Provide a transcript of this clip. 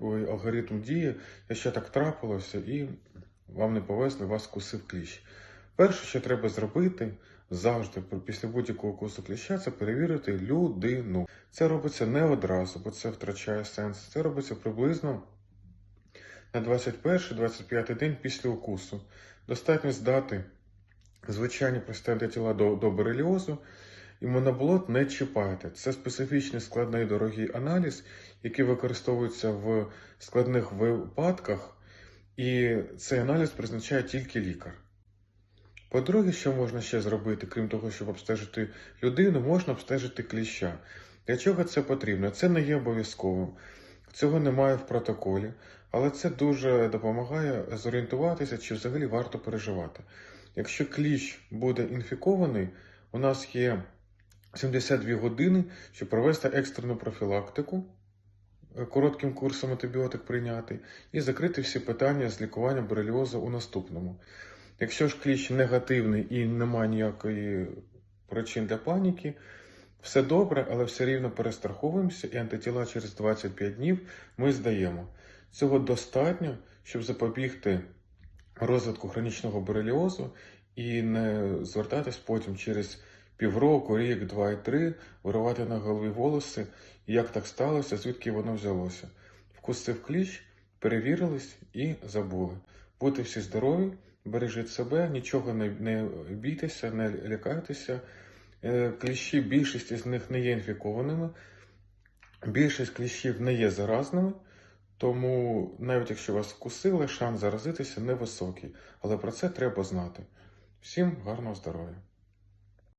алгоритм дії, якщо так трапилося, і вам не повезли, вас кусив кліщ. Перше, що треба зробити завжди після будь-якого кусу кліща, це перевірити людину. Це робиться не одразу, бо це втрачає сенс. Це робиться приблизно на 21-25 день після укусу. Достатньо здати звичайні прості антитіла до, до бореліозу, і моноблот не чіпайте. Це специфічний складний дорогий аналіз, який використовується в складних випадках, і цей аналіз призначає тільки лікар. По-друге, що можна ще зробити, крім того, щоб обстежити людину, можна обстежити кліща. Для чого це потрібно? Це не є обов'язковим. Цього немає в протоколі, але це дуже допомагає зорієнтуватися, чи взагалі варто переживати. Якщо кліщ буде інфікований, у нас є 72 години, щоб провести екстрену профілактику, е, коротким курсом антибіотик прийняти, і закрити всі питання з лікування бореліозу у наступному. Якщо ж кліщ негативний і немає ніякої причин для паніки, все добре, але все рівно перестраховуємося, і антитіла через 25 днів ми здаємо. Цього достатньо, щоб запобігти розвитку хронічного бореліозу і не звертатись потім через півроку, рік, два і три, виривати на голові волоси, як так сталося, звідки воно взялося. Вкусив кліщ, перевірились і забули. Будьте всі здорові, бережіть себе, нічого не, не бійтеся, не лякайтеся. Е, Кліщі, більшість з них не є інфікованими, більшість кліщів не є заразними, тому навіть якщо вас вкусили, шанс заразитися невисокий. Але про це треба знати. Всім гарного здоров'я!